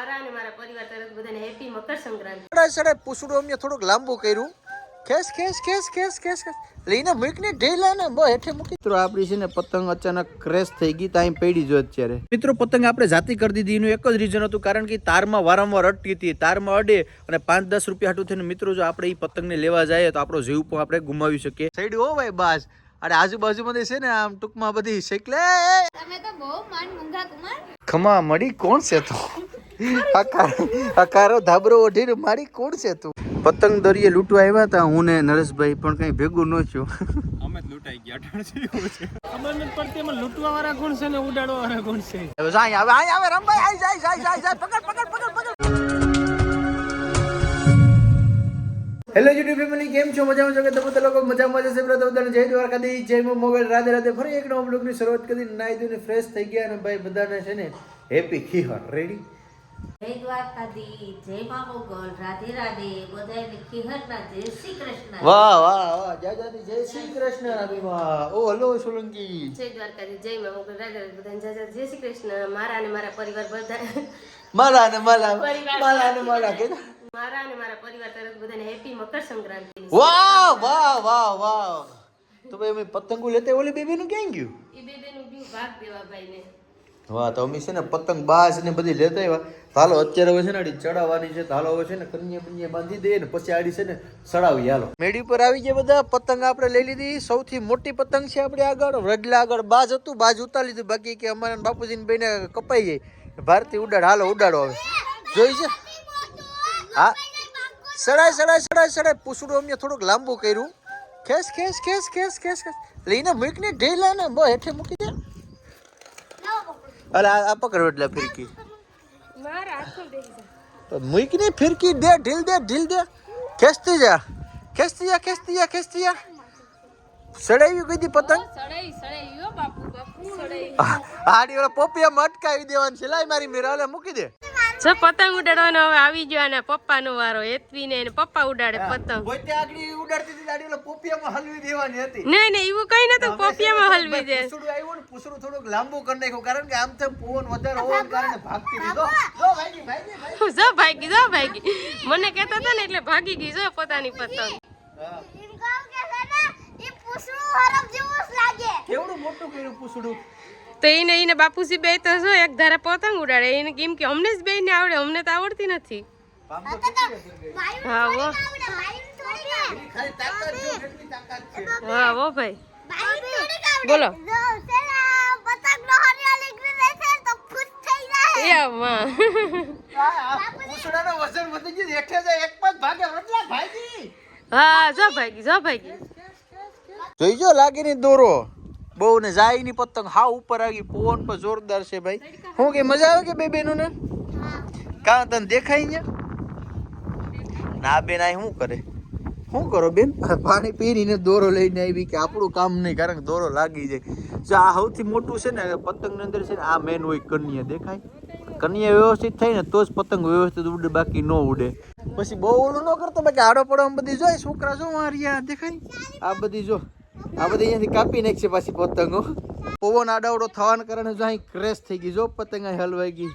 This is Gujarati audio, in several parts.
મારા અને મારા પરિવાર તરફ બધાને હેપી મકર સંક્રાંતિ. સડાય સડાય પૂછડું અમને થોડુંક લાંબુ કર્યું. ખેસ ખેસ ખેસ ખેસ ખેસ ખેસ. લઈને મૂકને ઢેલા ને બહુ હેઠે મૂકી. મિત્રો આપણી છે ને પતંગ અચાનક ક્રેશ થઈ ગઈ ત્યાં પડી જો અત્યારે. મિત્રો પતંગ આપણે જાતી કરી દીધી એનું એક જ રીઝન હતું કારણ કે તારમાં વારંવાર અટકી હતી તારમાં અડે અને પાંચ દસ રૂપિયા હાટું થઈને મિત્રો જો આપણે એ પતંગને લેવા જઈએ તો આપણો જીવ પણ આપણે ગુમાવી શકીએ. સાઈડ હો ભાઈ બાસ. અરે આજુબાજુમાં છે ને આમ ટૂંકમાં બધી શેકલે. તમે તો બહુ માન મૂંગા કુમાર. ખમા મળી કોણ છે તું? અકાર ધાબરો ઓઢીને મારી કોણ છે તું? પતંગ દરિયે લૂંટવા આવ્યા હતા હું ને નરેશભાઈ પણ કઈ ભેગું ન થયું. અમે લૂંટાઈ ગયા અટાણ છે એવું છે. ખબર નથી પડતી એમાં લૂંટવા વાળા કોણ છે ને ઉડાડવા વાળા કોણ છે? હવે જાય આવે આય આવે રમભાઈ આય જાય જાય જાય જાય પકડ પકડ પકડ પકડ. હેલો યુટ્યુબ ફેમિલી કેમ છો? મજામાં છો કે તમે લોકો મજામાં જશે બ્રતો બધાને જય દ્વારકાધીશ જય મોબાઈલ રાધે રાધે. ફરી એક નવા બ્લોગની શરૂઆત કરી નાઈ ધોઈને ફ્રેશ થઈ ગયા અને ભાઈ બધાને છે ને હેપી ખીહર. રેડી જય દ્વારકાધી જય મા મોગલ રાધે રાધે બધાને ખીહરના જય શ્રી કૃષ્ણ. વાહ વાહ વાહ જય જાતી જય શ્રી કૃષ્ણ અભિમા ઓ હલો સોલંકી. જય દ્વારકાથી જય મા મોગલ રાજા બધાને જય જય શ્રી કૃષ્ણ. મારા અને મારા પરિવાર બધા મારા અને મારા મારા અને મારા કે મારા અને મારા પરિવાર તરફ બધાને હેપી મકર સંક્રાંતિ વાહ વાહ વાહ વાહ. તો ભાઈ અમે પતંગો લેતા ઓલી બેબીનું ક્યાં ગયું? એ બે બેનું ભાગ દેવા ભાઈને વાહ તો અમે છે ને પતંગ બાસ ને બધી લેતા આવ્યા. હાલો, અત્યારે હવે છે ને આડી ચડાવવાની છે. તો હાલો, હવે છે ને કન્યા બન્યા બાંધી દઈએ ને પછી આડી છે ને ચડાવી હાલો. મેડી પર આવી ગયા બધા. પતંગ આપણે લઈ લીધી. સૌથી મોટી પતંગ છે આપણે આગળ. રગલા આગળ બાજ હતું. બાજ ઉતારી લીધું. બાકી કે અમારે બાપુજીને બેને કપાઈ જાય ભારતી ઉડાડ. હાલો, ઉડાડો હવે. જોઈ છે? હા. સડાય સડાય સડાય સડાય. પૂછડું અમને થોડુંક લાંબુ કર્યું. ખેસ ખેસ ખેસ ખેસ ખેસ ખેસ લઈને મૂકને ઢેલા ને બ હેઠે મૂકી દે. અરે આ પકડો એટલે ફિરકી. મારા હાથમાં ફિરકી દે ઢીલ દે ઢીલ દે. ખેંચતી જા. ખેંચતી જા ખેંચતી જા ખેંચતી જા. સડાવી કીધી પતંગ? આડી ઓલા પોપિયામાં અટકાવી દેવાની સિલાઈ મારી મેરા ઓલે મૂકી દે. જો પતંગ ઉડાડવાનો હવે આવી ગયો અને પપ્પાનો વારો હેતવીને ને પપ્પા ઉડાડે પતંગ. પોતે આગળી ઉડાડતી હતી દાડી ઓલા પોપિયામાં હલવી દેવાની હતી. નહીં નહીં એવું કઈ નતું પોપિયામાં હલવી દે. પૂછડું આવ્યું ને પૂછડું થોડુંક લાંબુ કરી નાખ્યું કારણ કે આમ તેમ પવન વધારે હોવાને કારણે ભાગતી હતી. જો જો ભાગી ભાગી ભાગી જો ભાગી જો ભાગી મને કહેતા હતા ને એટલે ભાગી ગઈ જો પોતાની પતંગ. હા. એમ કહું કે છે ને એ પૂછડું હરફ જેવું લાગે. કેવડું મોટું કર્યું પૂછડું? તો એને એને બાપુજી બે તો જો એક ધારે પતંગ ઉડાડે. એને કેમ કે અમને જ બે ને આવડે અમને તો આવડતી નથી. હા વો ભાઈ બોલો. જો છે. ને પતંગ નો હરિયાળી નીકળી જાય છે તો ખુશ થઈ જાય એ માં આ આ પૂછડાનો વજન વધી ગયું હેઠે જાય એક જ ભાગે રટલા ભાગી હા જો ભાગી જો ભાગી જોઈજો લાગી ની દોરો. બહુ ને જાય ની પતંગ હા ઉપર આવી, પવન પર જોરદાર છે ભાઈ. હું કે મજા આવે કે બે બેનો ને કાં તને દેખાય અહીંયા ના બેન, આ શું કરે? શું કરો બેન? પાણી પીને દોરો લઈને આવી કે આપણું કામ નહીં, કારણ કે દોરો લાગી જાય. જો આ સૌથી મોટું છે ને પતંગની અંદર છે ને, આ મેન હોય કન્યા દેખાય. કન્યા વ્યવસ્થિત થાય ને, તો જ પતંગ વ્યવસ્થિત ઉડે, બાકી ન ઉડે. પછી બહુ ઓલું ન કરતો, બાકી આડો પડો બધી જોઈ છોકરા જો આ દેખાય? આ બધી જો. આ બધી અહીંયાથી કાપી નાખશે પાછી પતંગો. પવન આડાવડો થવાના કારણે જો અહીં ક્રેશ થઈ ગઈ, જો પતંગ અહીં હલવાઈ ગઈ.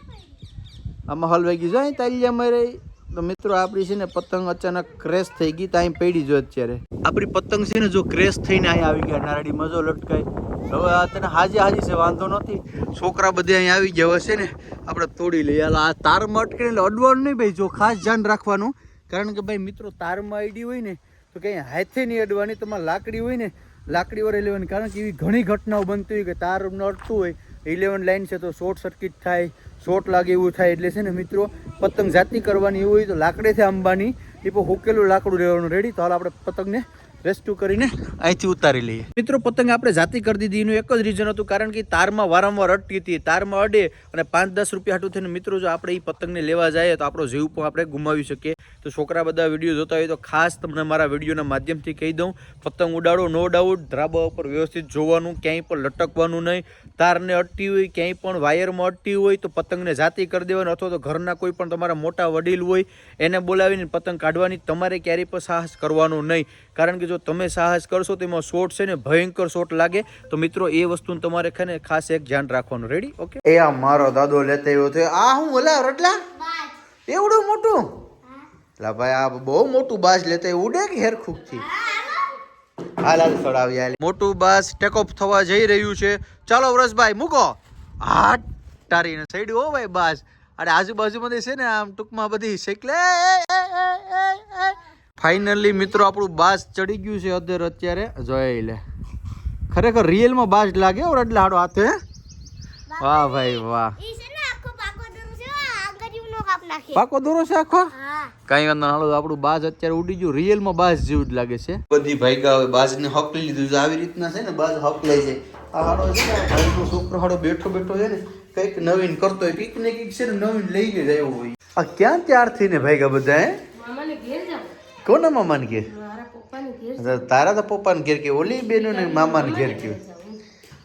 આમાં હલવાઈ ગઈ, જો અહીં તાલિયા મરી. તો મિત્રો, આપણી છે ને પતંગ અચાનક ક્રેશ થઈ ગઈ ત્યાં પડી જો અત્યારે. આપણી પતંગ છે ને જો ક્રેશ થઈને અહીં આવી ગયા, નારડી મજો લટકાય હવે તને હાજી હાજી છે, વાંધો નથી. છોકરા બધે અહીં આવી ગયા હશે ને, આપણે તોડી લઈએ. આ તારમાં અટકે અડવાનું નહીં ભાઈ, જો ખાસ ધ્યાન રાખવાનું. કારણ કે ભાઈ મિત્રો, તારમાં આઈડી હોય ને, તો કંઈ હાથે નહીં અડવાની તમારે લાકડી હોય ને લાકડી વડે લેવાની કારણ કે એવી ઘણી ઘટનાઓ બનતી હોય કે તાર નડતું હોય ઇલેવન લાઇન છે તો શોર્ટ સર્કિટ થાય શોર્ટ લાગે એવું થાય. એટલે છે ને મિત્રો, પતંગ જાતી કરવાની એવું હોય તો લાકડેથી આંબાની એ પણ હુકેલું લાકડું લેવાનું રેડી તો હાલ આપણે પતંગને રેસ્ક્યુ કરીને અહીંથી ઉતારી લઈએ. મિત્રો, પતંગ આપણે જાતી કરી દીધી. એનું એક જ રીઝન હતું, કારણ કે તારમાં વારંવાર અટકી હતી. તારમાં અડે અને પાંચ દસ રૂપિયા હાટું થઈને મિત્રો, જો આપણે એ પતંગને લેવા જઈએ તો આપણો જીવ પણ આપણે ગુમાવી શકીએ. તો છોકરા બધા વીડિયો જોતા હોય તો ખાસ તમને મારા વિડીયોના માધ્યમથી કહી દઉં. પતંગ ઉડાડો નો ડાઉટ ધ્રાબા ઉપર વ્યવસ્થિત જોવાનું ક્યાંય પણ લટકવાનું નહીં. તારને અટતી હોય ક્યાંય પણ વાયરમાં અટતી હોય તો પતંગને જાતી કરી દેવાનું અથવા તો ઘરના કોઈ પણ તમારા મોટા વડીલ હોય એને બોલાવીને પતંગ કાઢવાની તમારે ક્યારેય પણ સાહસ કરવાનું નહીં. કારણ કે જો તમે સાહસ કરશો તો એમાં શોટ છે ને ભયંકર શોટ લાગે. તો મિત્રો એ વસ્તુ તમારે ખાને ખાસ એક ધ્યાન રાખવાનું. રેડી ઓકે એ આ મારો દાદો લેતા આવ્યો આ હું ઓલા રટલા? એવડું મોટું? લા ભાઈ, આ બહુ મોટું બાસ લેતા એ ઉડે કે હેરખુકથી હાલ મોટું બાસ ટેક ઓફ થવા જઈ રહ્યું છે. ચાલો વરસભાઈ મૂકો. હાટ તારીને સાઈડ હો ભાઈ, બાસ. અરે આજુબાજુમાંથી છે ને, આમ ટૂંકમાં બધી શેકલે ફાઇનલી મિત્રો, આપણું બાસ ચડી ગયું છે અધર અત્યારે. જોઈ લે. ખરેખર રિયલમાં બાસ લાગે ઓર એટલે હાડો હાથે? વાહ, ભાઈ, વાહ ઈ છે ને આખો પાકો દૂર છે આ ગરીબનો કાપ નાખે પાકો દોરો છે આખો? કઈ વાંધો હાલો આપણું બાજ અત્યારે ઉડી ગયું. રિયલમાં બાજ જેવું જ લાગે છે. બધી ભાઈગા હવે બાજને હક લીધું. છે આવી રીતના છે ને બાજ હક લે છે. આ હાડો છે ને ભાઈનો છોકરો હાડો બેઠો બેઠો છે ને કંઈક નવીન કરતો હોય. કંઈક ને કંઈક છે ને નવીન લઈ ગયો જાય એવું હોય. આ ક્યાં ત્યાર થઈને ભાઈગા બધા હે? મામાને ઘેર જાવ કોના મામાને ઘેર? ઘેર તારા તો પપ્પાને ઘેર કે ઓલી બેનો ને મામાને ઘેર કયો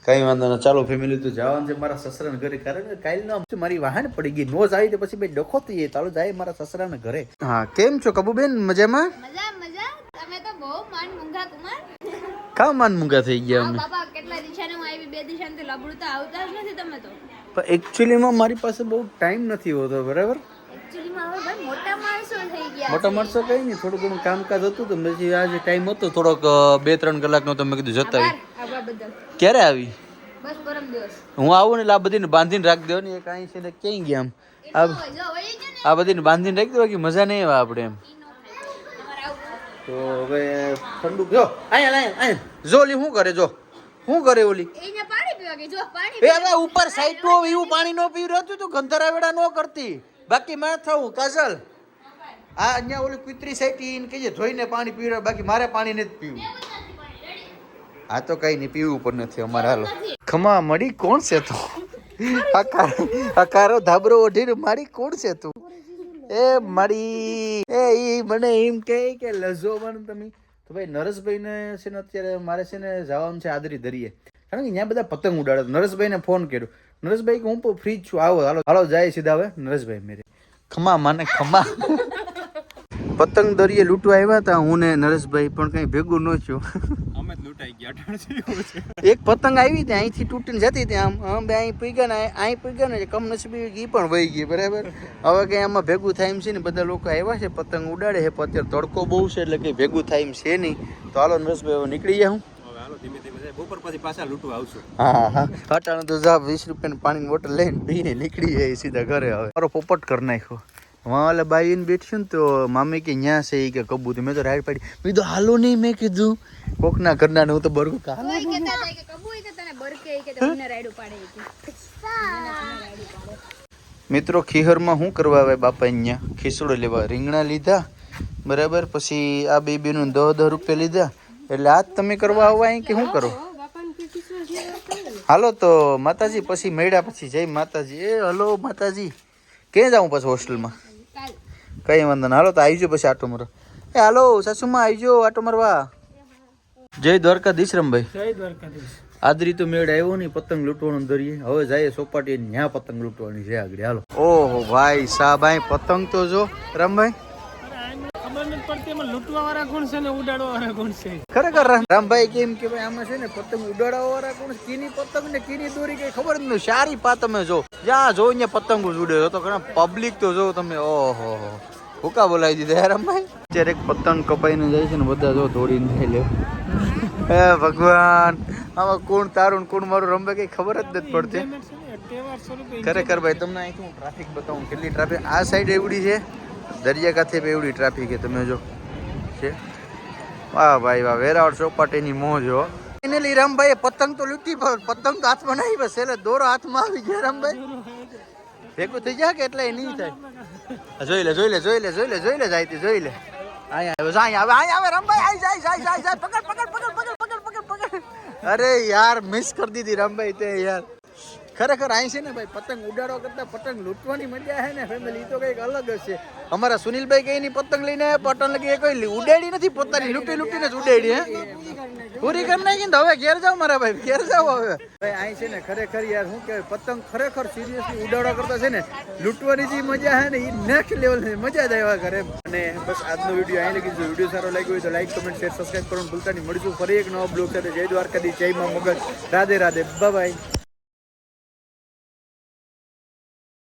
કઈ વાંધો ના ચાલો ફેમિલી તો જવાનું છે. મારા સસરાને ઘરે કારણ કે કાલનો મારી વાહન પડી ગઈ. નો જાય તો પછી ભાઈ ડખો થઈ જાય ચાલો જાય મારા સસરાના ઘરે. હા કેમ છો કબુબેન? મજામાં? મજા મજા. તમે તો બહુ માન મુંગા કુમાર. કા માન મુંગા થઈ ગયા અમે? બાબા કેટલા દિશાને હું આવી બે દિશાને લબડું તો આવતા જ નથી તમે તો. પણ એકચ્યુઅલીમાં મારી પાસે બહુ ટાઈમ નથી હોતો બરાબર? મોટા માણસો કઈ નહીં થોડું ઘણું કામકાજ હતું તો પછી આજે ટાઈમ હતો થોડોક બે ત્રણ કલાકનો તમે કીધું જતા આવી ક્યારે આવી? હું આવું ને એટલે આ બધીને બાંધીને રાખી દો ને એક અહીં છે ને ક્યાંય ગયા આમ આ બધીને બાંધીને રાખી દો કે મજા નહીં આવે આપણે એમ. તો હવે ઠંડુ જો અહીંયા અહીંયા જો ઓલી શું કરે જો? શું કરે ઓલી? એને પાણી પીવા કે જો પાણી એ ઉપર સાઈડનું એવું પાણી નો પીવું રહ્યું તું ગંધરાવેડા નો કરતી. બાકી મેં થવું, કાજલ? આ અહીંયા ઓલી કુતરી સાઈટી ઈને કહીએ ધોઈને પાણી પીવડાવે, બાકી મારે પાણી નથી પીવું. આ તો કઈ નહીં, પીવું પણ નથી અમારે હાલો. ખમા, મળી કોણ છે તું? આ કારો ધાબરો ઓઢીને મારી કોણ છે તું? એ મારી એ ઈ મને એમ કહે કે લઝો પણ તમે. તો ભાઈ નરેશભાઈને છે ને, અત્યારે મારે છે ને જવાનું છે આદરી દરિયે. કારણ કે ત્યાં બધા પતંગ ઉડાડે નરેશભાઈને ફોન કર્યો. નરેશભાઈ કે હું ફ્રી છું. આવો હાલો હાલો જાય સીધા હવે. નરેશભાઈ મેરે. ખમા માને ખમા. પતંગ દરિયે લૂંટવા આવ્યા હતા. હું ને નરેશભાઈ પણ કઈ ભેગું ન થયું. અમે લૂંટાઈ ગયા. એક પતંગ આવી ત્યાં અહીંથી તૂટીને જતી ત્યાં આમ આમ બે અહીં પીગ્યા ને અહીં પીગ્યા ને કમનસીબી એ પણ વહી ગઈ બરાબર? હવે કઈ આમાં ભેગું થાય એમ છે ને બધા લોકો આવ્યા છે પતંગ ઉડાડે છે અત્યારે તડકો બહુ છે એટલે કઈ ભેગું થાય એમ છે નહીં. તો હાલો નરેશભાઈ હવે નીકળી જાય હું. હાલો ધીમે ધીમે જાય ખીહર પછી પાછા લૂંટવા આવશું. હા હા. અટાણે તો જા વીસ રૂપિયાની પાણીની બોટલ લઈને પીને નીકળી જાય સીધા ઘરે હવે. મારો પોપટ કરી નાખ્યો. વાં બાઈને બેઠ્યું ને તો મામી કે ન્યા છે કે કબૂતર. મેં તો રાઈડ પાડી. મેં કીધું હાલો નહીં મેં કીધું. કોકના ઘરના હું તો બરગું કા કોઈ કહેતા હતા કે કબૂ કે તને બરકે કે તમને રાઈડું પાડે મિત્રો ખીહરમાં શું કરવા આવે બાપા અહીંયા ખીસડો લેવા. રીંગણા લીધા બરાબર? પછી આ બે નું દહ દસ રૂપિયા લીધા. એટલે આજ તમે કરવા આવવા અહીં કે શું કરો બાપાને કે વિશ્વાસ લેવા કરે ને. હાલો તો માતાજી પછી મળ્યા પછી જય માતાજી. એ હલો માતાજી. ક્યાં જાઉં પછી હોસ્ટેલમાં? કઈ વાંધો ના હાલો તો આવજો પછી આટો મારો એ હાલો સાસુમાં આવજો આટો મારવા. જય દ્વારકાધીશ રમભાઈ. જય દ્વારકાધીશ. આદરી તો મેળ આવ્યો નહીં પતંગ લૂંટવાનું દરિયે હવે જાય સોપાટી ન્યા પતંગ લૂંટવાની છે આગળ. હાલો. ઓહો ભાઈ સાહેબ પતંગ તો જો રમભાઈ ખબર નથી પડતી એમાં લૂંટવા વાળા કોણ છે ને ઉડાડવા વાળા કોણ છે? ખરેખર રામભાઈ કેમ કે ભાઈ આમાં છે ને પતંગ ઉડાડવા વાળા કોણ? કીની પતંગ ને કીની દોરી કઈ ખબર જ નહીં સારી પા તમે જો. જ્યાં જો અહીંયા પતંગ ઉડે તો ઘણા પબ્લિક તો જો તમે ઓહો. હુકા બોલાવી દીધા રામભાઈ? અત્યારે એક પતંગ કપાઈને જાય છે ને બધા જો દોડીને થઈ લે. હે ભગવાન. આમાં કોણ તારું કોણ મારું રમભાઈ કઈ ખબર જ નથી પડતી. ખરેખર ભાઈ તમને અહીંથી હું ટ્રાફિક બતાવું. કેટલી ટ્રાફિક આ સાઈડ એવડી છે. દરિયા કાંઠે બી એવડી ટ્રાફિક છે તમે જો. છે. વાહ ભાઈ, વાહ, વેરાવળ ચોપાટીની મોજ હો. ફાઇનલી રામભાઈ પતંગ તો લૂંટી, પણ પતંગ તો હાથમાં નહીં બસ એટલે દોરો હાથમાં આવી ગયા, રામભાઈ. ભેગું થઈ જાય કે એટલે નહીં થાય? જોઈ લે જોઈ લે જોઈ લે જોઈ લે જોઈ લે જાય તે જોઈ લે. અહીંયા આવે અહીંયા આવે આવે, રામભાઈ, આઈ જાય જાય જાય જાય. પકડ પકડ પકડ પકડ પકડ પકડ અરે યાર મિસ કરી દીધી રામભાઈ તે યાર. ખરેખર અહીં છે ને ભાઈ, પતંગ ઉડાડવા કરતા પતંગ લૂંટવાની મજા છે ને ફેમિલી તો કંઈક અલગ જ છે. અમારા સુનિલભાઈ કઈ ની પતંગ લઈને પતંગ લગી કોઈ ઉડાડી નથી, પોતાની લૂંટી લૂંટીને જ ઉડાડી, હે? પૂરી કરી નાખી ને હવે ઘેર જાવ મારા ભાઈ, ઘેર જાવ હવે. ભાઈ, અહીં છે ને ખરેખર યાર શું કહેવાય, પતંગ ખરેખર સિરિયસલી ઉડાડવા કરતા છે ને, લૂંટવાની જે મજા છે ને એ નેક્સ્ટ લેવલ છે મજા જ આવ્યા કરે. અને બસ આજનો વીડિયો અહીં લગી જો વીડિયો સારો લાગ્યો હોય તો લાઈક કમેન્ટ શેર સબસ્ક્રાઈબ કરવાનું ભૂલતા નહીં. મળીશું ફરી એક નવો બ્લોગ સાથે. જય દ્વારકાધી, જય માં મગજ. રાધે રાધે. બાય